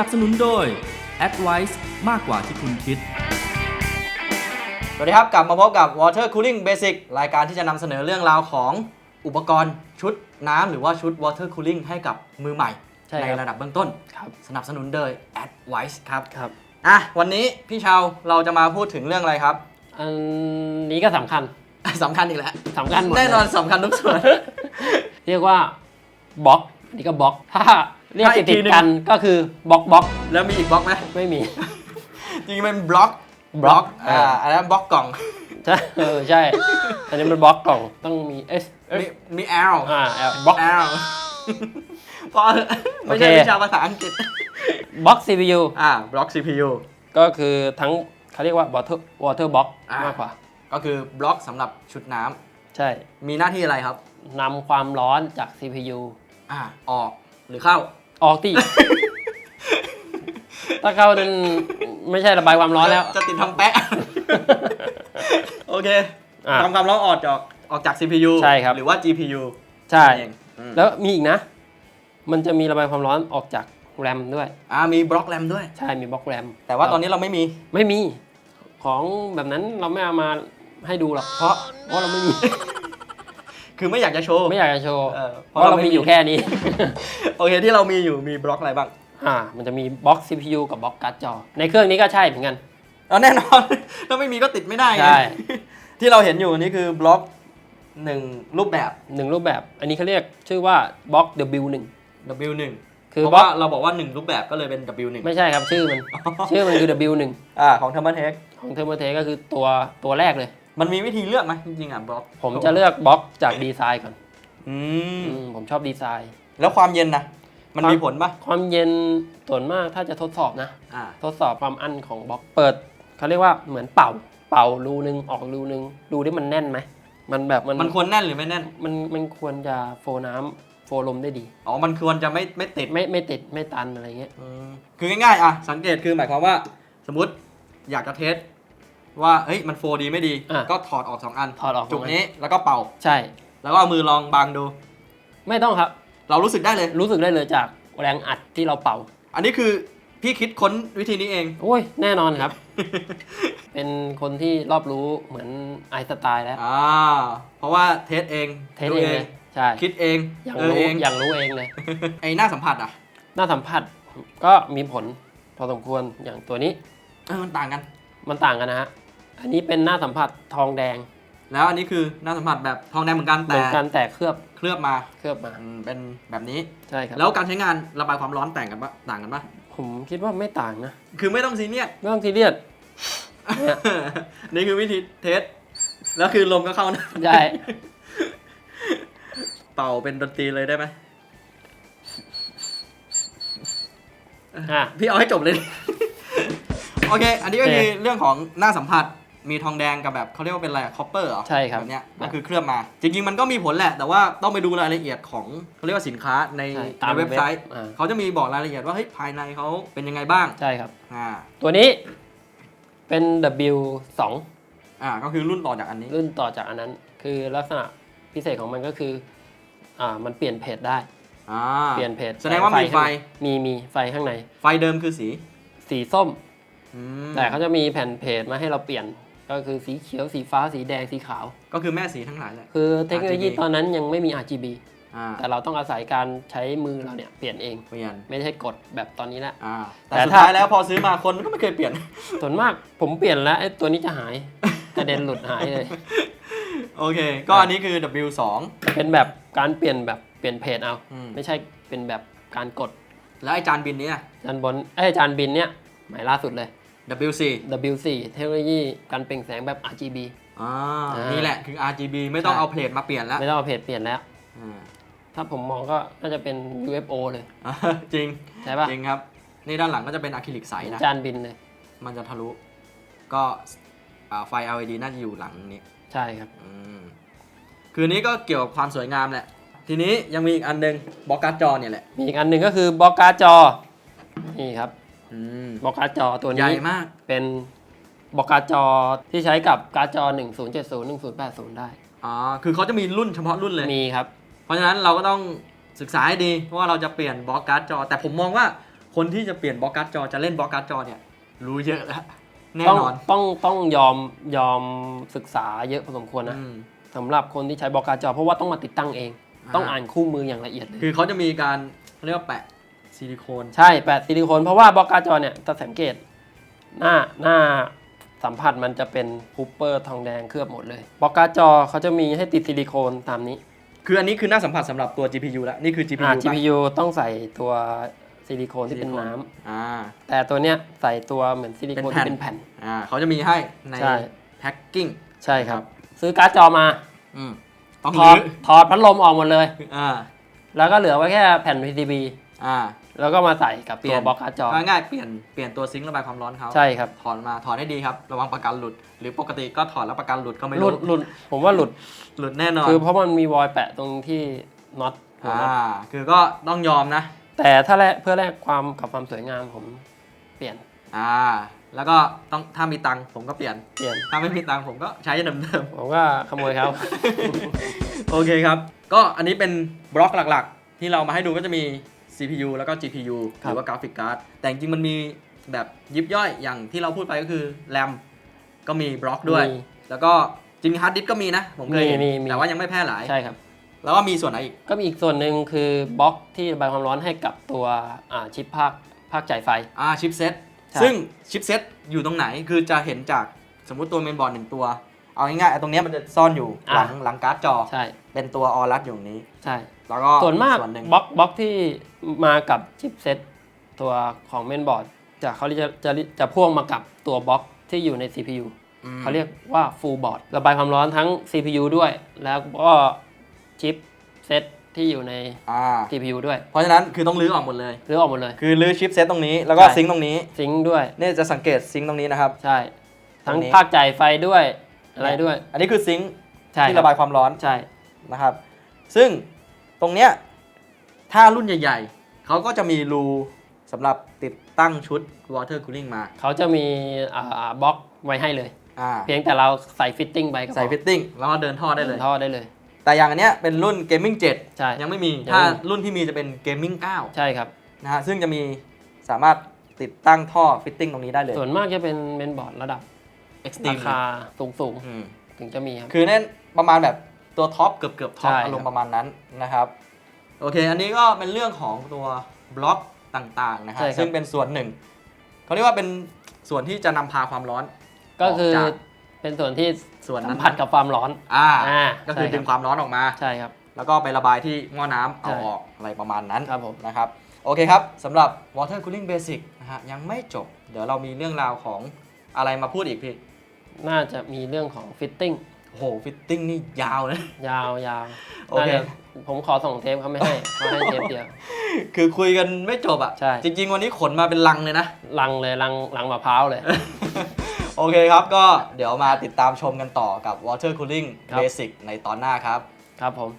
นับสนุนโดย Advice มากกว่าที่คุณคิด สวัสดีครับ กลับมาพบกับ Water Cooling Basic รายการที่จะนำเสนอเรื่องราวของอุปกรณ์ชุดน้ำหรือว่าชุด Water Cooling ให้กับมือใหม่ใช่ครับระดับเบื้องต้น ครับสนับสนุนโดย Advice ครับครับ อะวันนี้พี่เชาวเราจะมาพูดถึงเรื่องอะไรครับ อันนี้ก็สำคัญสำคัญอีกแล้วสำคัญหมดแน่นอนเลยสำคัญทุกส่วน เรียกว่าบล็อกอันนี้ก็บล็อก ถ้า เรียกถ้าอีติกดทีหนึ่งๆกันก็คือบล็อกบล็อกแล้วมีอีกบล็อกไหมไม่มี จริงๆเป็นบล็อกบล็อกอ่าอันนั้นบล็อกกล่องใช่เออใช่ อันนี้มันบล็อกกล่องต้องมี S มีมี L อ่าบล็อก L พอไม่ใช่โอเควิชาภาษาอังกฤษบล็อก CPU อ่าบล็อก CPU ก็คือทั้งเขาเรียกว่า water water box อ่ามมากกว่า ก็คือบล็อกสำหรับชุดน้ำใช่ มีหน้าที่อะไรครับนำความร้อนจาก CPU อ่าออกหรือเข้า ออกที่ถ้าเข้านั้นไม่ใช่ระบายความร้อนแล้ว จะติดทำแปะ โอเคอะทำความร้อนออกจากออกจาก CPU ใช่ครับ หรือว่า GPU ใช่เองอืมแล้วมีอีกนะ มันจะมีระบายความร้อนออกจากแรมด้วย อ่ามีบล็อกแรมด้วย ใช่มีบล็อกแรมแต่ว่าตอนนี้เราไม่มี ไม่มี ของแบบนั้นเราไม่เอามาให้ดูหรอกเพราะเพราะเราไม่มี คือไม่อยากจะโชว์ไม่อยากจะโชว์เออเพราะเรามีอยู่แค่นี้ โอเคที่เรามีอยู่มีบล็อกอะไรบ้างอ่า มันจะมีบล็อก CPU กับบล็อกการ์ดจอ ในเครื่องนี้ก็ใช่เหมือนกัน เอาแน่นอน ถ้าไม่มีก็ติดไม่ได้ไงใช่ ที่เราเห็นอยู่นี่คือบล็อกหนึ่งรูปแบบ หนึ่งรูปแบบ อันนี้เขาเรียกชื่อว่าบล็อก W1 W1 คือเพราะบล็อว่ากเราบอกว่าหนึ่งรูปแบบก็เลยเป็น W1 ไม่ใช่ครับชื่อมัน ชื่อมันคือ W1 อ่าของ Thermaltake ของเทอร์โมเทก็คือตัวตัวแรกเลย มันมีวิธีเลือกไหมจริงๆอะบล็อกผมจะเลือกบล็อกจากดีไซน์ก่อนอืมอืมผมชอบดีไซน์ แล้วความเย็นนะมันมีผลปะความเย็นส่วนมากถ้าจะทดสอบนะ อ่า ทดสอบความอั้นของบล็อกเปิดเขาเรียกว่าเหมือนเป่า เป่ารูนึงออกรูนึงดูที่มันแน่นไหมมันแบบมันมันควรแน่นหรือไม่แน่น มันมันควรจะโฟน้ำโฟลมได้ดี อ๋อ มันควรจะไม่ไม่ติดไม่ไม่ติดไม่ตันอะไรเงี้ยอืมคือง่ายๆอะสังเกตคือหมายความว่า สมมติอยากจะเทส ว่าเฮ้ยมันโฟดีไม่ดี อะก็ถอดออกสองอันถอดออกจุกตรงนี้แล้วก็เป่า ใช่ แล้วก็เอามือลองบางดู ไม่ต้องครับ เรารู้สึกได้เลย รู้สึกได้เลยจากแรงอัดที่เราเป่า อันนี้คือพี่คิดค้นวิธีนี้เอง โอ้ย แน่นอนครับ เป็นคนที่รอบรู้เหมือนไอน์สไตล์แล้ว อ่าเพราะว่าเทสเองเทสดูเองเลยใช่คิดเองอย่างเออรู้เอง อย่างรู้เองเลย ไอ้หน้าสัมผัสอะหน้าสัมผัสก็มีผลพอสมควรอย่างตัวนี้ เออมันต่างกัน มันต่างกันนะฮะ อันนี้เป็นหน้าสัมผัสทองแดงแล้วอันนี้คือหน้าสัมผัสแบบทองแดงเหมือนกันเหแต่มือนกันแต่เคลือบเคลือบมาเคลือบมาอืมเป็นแบบนี้ ใช่ครับแล้วการใช้งานระบายความร้อนแต่างกันปะต่างกันปะผมคิดว่าไม่ต่างนะคือไม่ต้องซีเนียส ไม่ต้องซีเรียส เนี่ยนี่คือวิธีเทส แล้วคือลมก็เข้านะใช่เป่าเป็นดนตรีเลยได้ไหมอะ พี่เอาให้จบเลยดิ โอเค อันนี้ก็โอเค คือเรื่องของหน้าสัมผัส มีทองแดงกับแบบเขาเรียกว่าเป็นอะไรคอปเปอร์เหรอใช่ครับ แบบเนี้ยก็คือเคลือบมา จริงๆมันก็มีผลแหละ แต่ว่าต้องไปดูรายละเอียดของเขาเรียกว่าสินค้าในใช่ในตามเว็บไซต์อ่า เขาจะมีบอกรายละเอียดว่าเฮ้ยภายในเขาเป็นยังไงบ้างใช่ครับ อ่าตัวนี้เป็น W2 อ่าก็คือรุ่นต่อจากอันนี้รุ่นต่อจากอันนั้น คือลักษณะพิเศษของมันก็คืออ่ามันเปลี่ยนเพจได้ อ่า เปลี่ยนเพจแสดงว่ามีไฟข้งในมีมีไฟข้างใน ไฟเดิมคือสีสีส้ม อืมแต่เขาจะมีแผ่นเพจมาให้เราเปลี่ยน ก็คือสีเขียวสีฟ้าสีแดงสีขาว ก็คือแม่สีทั้งหลายแหละ คือเทคโนโลยี RGB ตอนนั้นยังไม่มี RGB อ่าแต่เราต้องอาศัยการใช้มือเราเนี่ยเปลี่ยนเอง เปลี่ยนไม่ใช่กดแบบตอนนี้ละ อ่าแต่แต่สุดถ้า ท้ายแล้วพอซื้อมาคนก็ไม่เคยเปลี่ยน ส่วนมากผมเปลี่ยนแล้วไอ้ตัวนี้จะหาย กระเด็นหลุดหายเลย โอเค ก็อันนี้คือ W2 เป็นแบบการเปลี่ยนแบบเปลี่ยนเพจเอา อืม ไม่ใช่เป็นแบบการกดแล้วไอ้จานบินเนี้จานบนไอ้ยจานบินเนี่ยใหม่ล่าสุดเลย W4 W4 เทคโนโลยีการเปล่งแสงแบบ RGB อ่าอ่านี่นี่แหละคือ RGB ไม่ต้องใช่ เอาเพลทมาเปลี่ยนแล้วไม่ต้องเอาเพจเปลี่ยนแล้ว อ่าถ้าผมมองก็น่าจะเป็น UFO เลย อ่าจริงใช่ปะจริงครับ นี่ด้านหลังก็จะเป็นอะคริลิกใสนะ จานบินเลย มันจะทะลุ ก็อ่าไฟ LED น่าจะอยู่หลังนี้ใช่ครับ อืมคือนี้ก็เกี่ยวกับความสวยงามแหละ ทีนี้ยังมีอีกอันหนึงบล็อกการ์ดจอเนี่ยแหละ มีอีกอันหนึ่งก็คือบล็อกการ์ดจอ นี่ครับอืม บล็อกการ์ดจอตัวใหญ่นี้มากเป็นบล็อกการ์ดจอที่ใช้กับการ์ดจอ 1070 1080 ได้ อ๋อคือเขาจะมีรุ่นเฉพาะรุ่นเลย มีครับ เพราะฉะนั้นเราก็ต้องศึกษาให้ดีว่าเราจะเปลี่ยนบล็อกการ์ดจอ แต่ผมมองว่าคนที่จะเปลี่ยนบล็อกการ์ดจอจะเล่นบล็อกการ์ดจอเนี่ย รู้เยอะแล้วแน่ต้องนอนต้องต้องยอมยอมศึกษาเยอะพอสมควรนะอืม สำหรับคนที่ใช้บล็อกการ์ดจอเพราะว่าต้องมาติดตั้งเอง อ่า ต้องอ่านคู่มืออย่างละเอียดเลย คือเขาจะมีการเขาเรียกว่าแปะ ซิลิโคนใช่แปะซิลิโคน เพราะว่าบล็อกการ์ดจอเนี่ยถ้าสังเกต หน้าหน้าสัมผัสมันจะเป็นฮูปเปอร์ทองแดงเคลือบหมดเลยบล็อกการ์ดจอเขาจะมีให้ติดซิลิโคนตามนี้คืออันนี้คือหน้าสัมผัสสำหรับตัว GPU แล้วนี่คือ GPU อ่าปะ GPU ต้องใส่ตัวซิลิโคนที่เป็นน้ำอ่า แต่ตัวเนี้ยใส่ตัวเหมือนซิลิโคนเป็นแผ่นที่เป็นแผ่น อ่าเขาจะมีให้ในใช่ แพ็คกิ้ง ใช่ครับ ซื้อการ์ดจอมาอืมต้องถอรื้ดอถอดพัดลมออกหมดเลย อ่า แล้วก็เหลือไว้แค่แผ่น PCB อ่าแล้วก็มาใส่กับเปลี่ตัยนวบล็อกการ์ดจอง่ายๆเปลี่ยนเปลี่ยนตัวซิงค์ระบายความร้อนเขาใช่ครับถอดมาถอดให้ดีครับระวังประกันหลุด หรือปกติก็ถอดแล้วประกันหลุดก็ไม่หลุรู้ดหลุดผมว่าหลุดหลุดแน่นอนคือเพราะมันมีวอยแปะตรงที่น็อตหัวอ่าน็อตคือก็ต้องยอมนะ แต่ถ้าแลกเพื่อแลกความกับความสวยงามผมเปลี่ยนอ่าแล้วก็ต้องถ้ามีตังค์ผมก็เปลี่ยนเปลี่ยนถ้าไม่มีตังค์ผมก็ใช้เดิมผมก็ขโมยเขาๆโอเคครับ ก็อันนี้เป็นบล็อกหลักๆ ที่เรามาให้ดูก็จะมี CPU แล้วก็ GPU หครับรือว่ากราฟิกการ์ดแต่จริงๆมันมีแบบยิบย่อยอย่างที่เราพูดไปก็คือแรมก็มีบล็อกด้วย มีแล้วก็จริงฮาร์ดดิสก์ก็มีนะ ผมเคยเห็นมีมีมี แต่ว่ายังไม่แพร่หลาย ใช่ครับ แล้วก็มีส่วนไหนอีก ก็มีอีกส่วนหนึ่งคือบล็อกที่ระบายความร้อนให้กับตัวอ่าชิปภาคภาคจ่ายไฟ อ่าชิปเซ็ตใช่ ซึ่งชิปเซ็ตอยู่ตรงไหนคือจะเห็นจากสมมุติตัวเมนบอร์ดหนึ่งตัว เอาง่ายๆไอ้ตรงเนี้ยมันจะซ่อนอยู่หลังหลังการ์ดจอ ใช่ เป็นตัวออรัสอยู่ตรงนี้ ใช่ แล้วก็ส่วนมากส่วนหนึ่งบล็อกบล็อกที่มากับชิปเซ็ตตัวของเมนบอร์ดจะเขาจะจะจะพ่วงมากับตัวบล็อกที่อยู่ใน CPU อืมเขาเรียกว่า full board ระบายความร้อนทั้ง CPU ด้วย แล้วก็ชิปเซ็ตที่อยู่ใน อ่า CPU ด้วยเพราะฉะนั้นคือต้องรื้อออกหมดเลย หรือออกหมดเลย คือรื้อชิปเซ็ตตรงนี้แล้วก็ใช่ ซิงค์ตรงนี้ซิงค์ด้วย เนี่ยจะสังเกตซิงค์ตรงนี้นะครับ ใช่ ทั้งตรงนี้ ภาคจ่ายไฟด้วย อะไรด้วย อันนี้คือซิงค์ใช่ที่คระบายความร้อนใช่นะครับ ซึ่งตรงเนี้ยถ้ารุ่นใหญ่ ๆ เขาก็จะมีรูสำหรับติดตั้งชุด water cooling มา เขาจะมีอ่าบล็อกไว้ให้เลย อ่าเพียงแต่เราใส่ฟิตติ้งไปก็พอใส่ฟิตติ้งแล้วก็เดินท่อได้เลย ท่อได้เลย แต่อย่างอันเนี้ยเป็นรุ่น gaming ใช่7 ยังไม่มี ยังไม่มี ถ้ารุ่นที่มีจะเป็น gaming 9ใช่ครับ นะฮะซึ่งจะมีสามารถติดตั้งท่อฟิตติ้งตรงนี้ได้เลย ส่วนมากจะเป็นเมนบอร์ดระดับ extreme ราคาสูงสูงอืมๆถึงจะมีครับ คือเน่นประมาณแบบตัวท็อปเกือบเกือบท็อปใช่ครับ อารมณ์ประมาณนั้นนะครับ โอเค อันนี้ก็เป็นเรื่องของตัวบล็อกต่างๆนะฮะใช่ครับ ซึ่งเป็นส่วนหนึ่งเขาเรียกว่าเป็นส่วนที่จะนำพาความร้อนก็คือออกจากเป็นส่วนที่ส่วนสันั้มนผัสกับความร้อน อ่าอ่าก็คือใช่ครับ ดึงความร้อนออกมา ใช่ครับ แล้วก็ไประบายที่หม้อน้ำเอาใช่ออกอะไรประมาณนั้นครับผม นะครับ โอเคครับสำหรับ water cooling basic นะฮะยังไม่จบ เดี๋ยวเรามีเรื่องราวของอะไรมาพูดอีกพี่ น่าจะมีเรื่องของฟิตติ้งโอ้โหฟิตติ้งนี่ยาวนะ ยาวยาวโอเค น่าจะผมขอส่งเทปเขาไม่ให้เขาให้เทปเดียว คือคุยกันไม่จบอะ ใช่ จริง ๆ วันนี้ขนมาเป็นลังเลยนะ ลังเลยลังลังมะพร้าวเลย โอเคครับ ก็เดี๋ยวมาติดตามชมกันต่อกับ Water Cooling ครับ Basic ในตอนหน้าครับ ครับผม